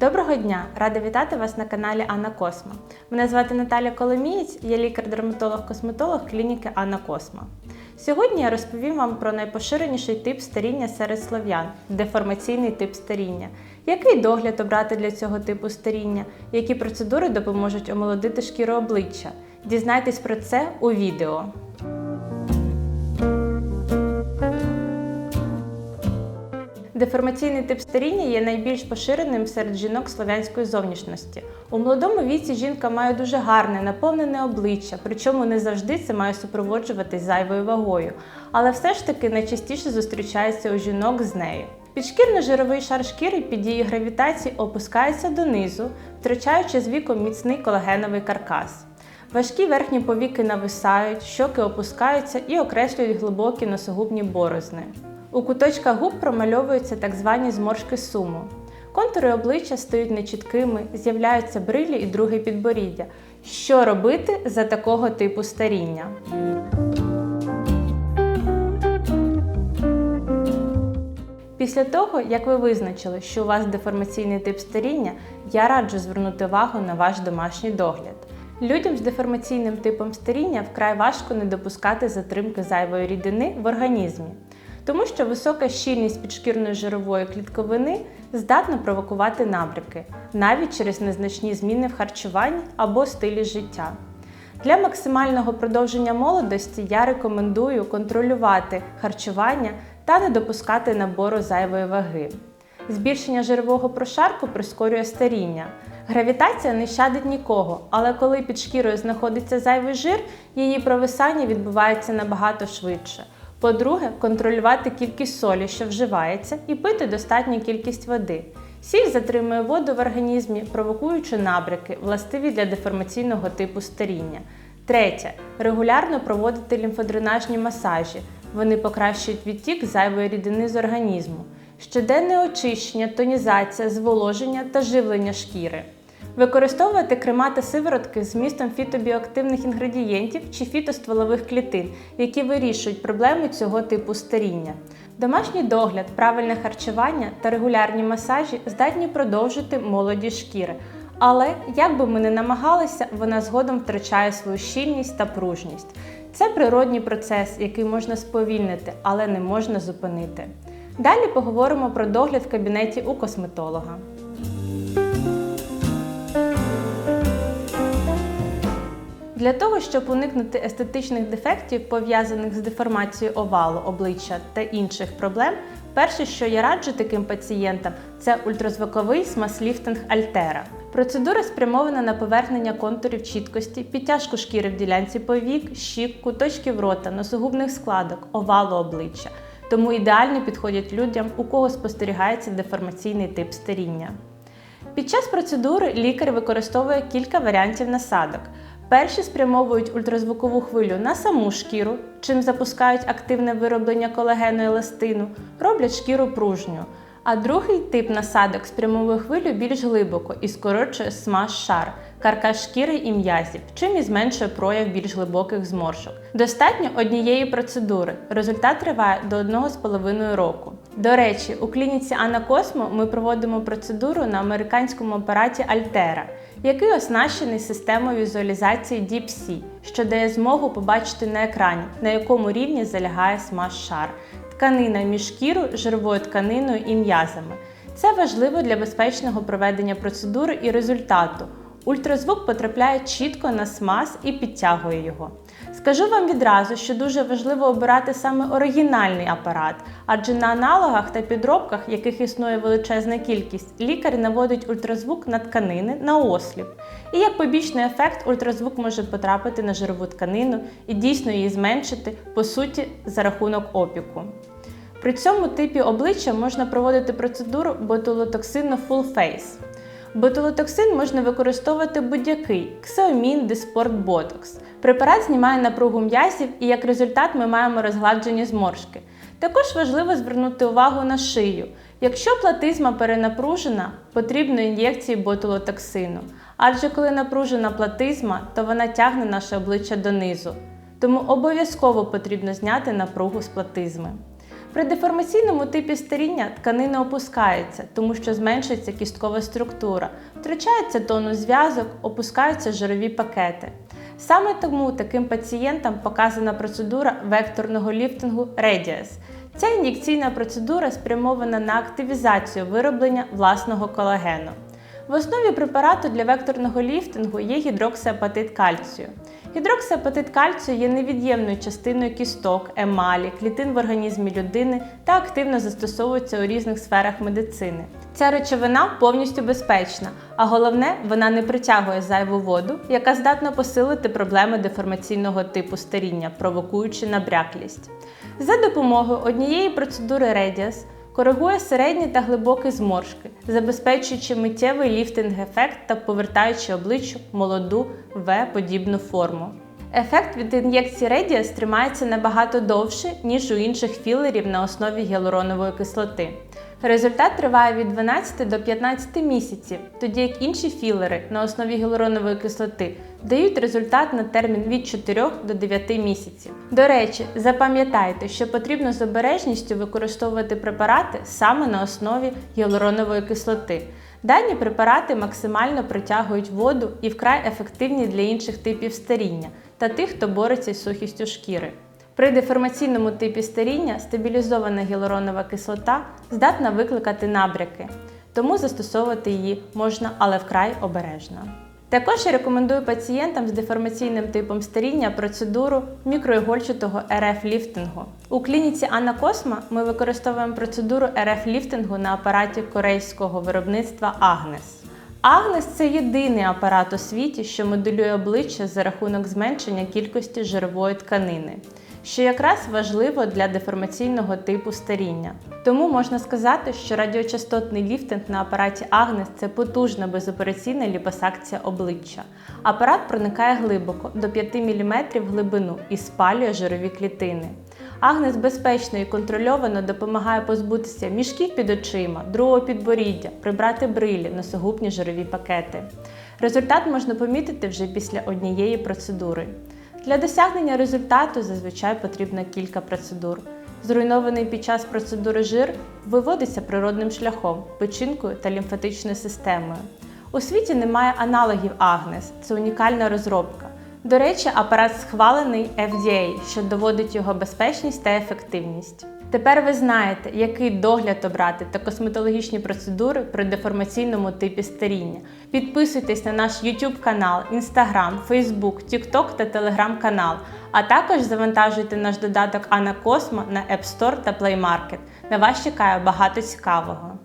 Доброго дня! Рада вітати вас на каналі Анна Косма. Мене звати Наталя Коломієць, я лікар-дерматолог-косметолог клініки Анна Косма. Сьогодні я розповім вам про найпоширеніший тип старіння серед слов'ян деформаційний тип старіння. Який догляд обрати для цього типу старіння? Які процедури допоможуть омолодити шкіру обличчя? Дізнайтесь про це у відео. Деформаційний тип старіння є найбільш поширеним серед жінок слов'янської зовнішності. У молодому віці жінка має дуже гарне, наповнене обличчя, причому не завжди це має супроводжуватись зайвою вагою, але все ж таки найчастіше зустрічається у жінок з нею. Підшкірно-жировий шар шкіри під дією гравітації опускається донизу, втрачаючи з віком міцний колагеновий каркас. Важкі верхні повіки нависають, щоки опускаються і окреслюють глибокі носогубні борозни. У куточках губ промальовуються так звані зморшки суму. Контури обличчя стають нечіткими, з'являються брилі і друге підборіддя. Що робити за такого типу старіння? Після того, як ви визначили, що у вас деформаційний тип старіння, я раджу звернути увагу на ваш домашній догляд. Людям з деформаційним типом старіння вкрай важко не допускати затримки зайвої рідини в організмі, тому що висока щільність підшкірної жирової клітковини здатна провокувати набряки, навіть через незначні зміни в харчуванні або стилі життя. Для максимального продовження молодості я рекомендую контролювати харчування та не допускати набору зайвої ваги. Збільшення жирового прошарку прискорює старіння. Гравітація не щадить нікого, але коли під шкірою знаходиться зайвий жир, її провисання відбувається набагато швидше. По-друге, контролювати кількість солі, що вживається, і пити достатню кількість води. Сіль затримує воду в організмі, провокуючи набряки, властиві для деформаційного типу старіння. Третє. Регулярно проводити лімфодренажні масажі. Вони покращують відтік зайвої рідини з організму. Щоденне очищення, тонізація, зволоження та живлення шкіри. Використовувати крема та сиворотки з містом фітобіоактивних інгредієнтів чи фітостволових клітин, які вирішують проблеми цього типу старіння. Домашній догляд, правильне харчування та регулярні масажі здатні продовжити молодість шкіри. Але, як би ми не намагалися, вона згодом втрачає свою щільність та пружність. Це природній процес, який можна сповільнити, але не можна зупинити. Далі поговоримо про догляд в кабінеті у косметолога. Для того, щоб уникнути естетичних дефектів, пов'язаних з деформацією овалу, обличчя та інших проблем, перше, що я раджу таким пацієнтам, це ультразвуковий смаз-ліфтинг Альтера. Процедура спрямована на повернення контурів чіткості, підтяжку шкіри в ділянці повік, щік, куточків рота, носогубних складок, овалу обличчя. Тому ідеально підходять людям, у кого спостерігається деформаційний тип старіння. Під час процедури лікар використовує кілька варіантів насадок. Перші спрямовують ультразвукову хвилю на саму шкіру, чим запускають активне вироблення колагену еластину, роблять шкіру пружньою. А другий тип насадок спрямовує хвилю більш глибоко і скорочує смаз-шар, каркас шкіри і м'язів, чим і зменшує прояв більш глибоких зморшок. Достатньо однієї процедури. Результат триває до 1,5 року. До речі, у клініці Анна Космо ми проводимо процедуру на американському апараті Альтера, який оснащений системою візуалізації DeepC, що дає змогу побачити на екрані, на якому рівні залягає смаз-шар тканина між шкіру, жировою тканиною і м'язами. Це важливо для безпечного проведення процедури і результату. Ультразвук потрапляє чітко на смаз і підтягує його. Скажу вам відразу, що дуже важливо обирати саме оригінальний апарат, адже на аналогах та підробках, яких існує величезна кількість, лікар наводить ультразвук на тканини на осліп. І як побічний ефект, ультразвук може потрапити на жирову тканину і дійсно її зменшити, по суті, за рахунок опіку. При цьому типі обличчя можна проводити процедуру ботулотоксину Full Face. Ботулотоксин можна використовувати будь-який ксеомін, диспорт, ботокс. Препарат знімає напругу м'язів і як результат ми маємо розгладжені зморшки. Також важливо звернути увагу на шию. Якщо платизма перенапружена, потрібно ін'єкції ботулотоксину. Адже коли напружена платизма, то вона тягне наше обличчя донизу. Тому обов'язково потрібно зняти напругу з платизми. При деформаційному типі старіння тканина опускається, тому що зменшується кісткова структура, втрачається тонус зв'язок, опускаються жирові пакети. Саме тому таким пацієнтам показана процедура векторного ліфтингу Radius. Ця ін'єкційна процедура спрямована на активізацію вироблення власного колагену. В основі препарату для векторного ліфтингу є гідроксиапатит кальцію. Гідроксиапатит кальцію є невід'ємною частиною кісток, емалі, клітин в організмі людини та активно застосовується у різних сферах медицини. Ця речовина повністю безпечна, а головне, вона не притягує зайву воду, яка здатна посилити проблеми деформаційного типу старіння, провокуючи набряклість. За допомогою однієї процедури Radius коригує середні та глибокі зморшки, забезпечуючи миттєвий ліфтинг-ефект та повертаючи обличчю молоду В-подібну форму. Ефект від ін'єкції Radius тримається набагато довше, ніж у інших філерів на основі гіалуронової кислоти. Результат триває від 12 до 15 місяців, тоді як інші філери на основі гіалуронової кислоти дають результат на термін від 4 до 9 місяців. До речі, запам'ятайте, що потрібно з обережністю використовувати препарати саме на основі гіалуронової кислоти. Дані препарати максимально притягують воду і вкрай ефективні для інших типів старіння та тих, хто бореться з сухістю шкіри. При деформаційному типі старіння стабілізована гіалуронова кислота здатна викликати набряки, тому застосовувати її можна, але вкрай обережно. Також я рекомендую пацієнтам з деформаційним типом старіння процедуру мікроігольчатого РФ-ліфтингу. У клініці Анна Косма ми використовуємо процедуру РФ-ліфтингу на апараті корейського виробництва Агнес. Агнес це єдиний апарат у світі, що моделює обличчя за рахунок зменшення кількості жирової тканини, що якраз важливо для деформаційного типу старіння. Тому можна сказати, що радіочастотний ліфтинг на апараті Агнес це потужна безопераційна ліпосакція обличчя. Апарат проникає глибоко до 5 мм глибину і спалює жирові клітини. Агнес безпечно і контрольовано допомагає позбутися мішків під очима, другого підборіддя, прибрати брилі, носогубні жирові пакети. Результат можна помітити вже після однієї процедури. Для досягнення результату зазвичай потрібно кілька процедур. Зруйнований під час процедури жир виводиться природним шляхом, печінкою та лімфатичною системою. У світі немає аналогів Агнес, це унікальна розробка. До речі, апарат схвалений FDA, що доводить його безпечність та ефективність. Тепер ви знаєте, який догляд обрати та косметологічні процедури при деформаційному типі старіння. Підписуйтесь на наш YouTube канал, Instagram, Facebook, TikTok та Telegram канал, а також завантажуйте наш додаток Анна Космо на App Store та Play Market. На вас чекає багато цікавого.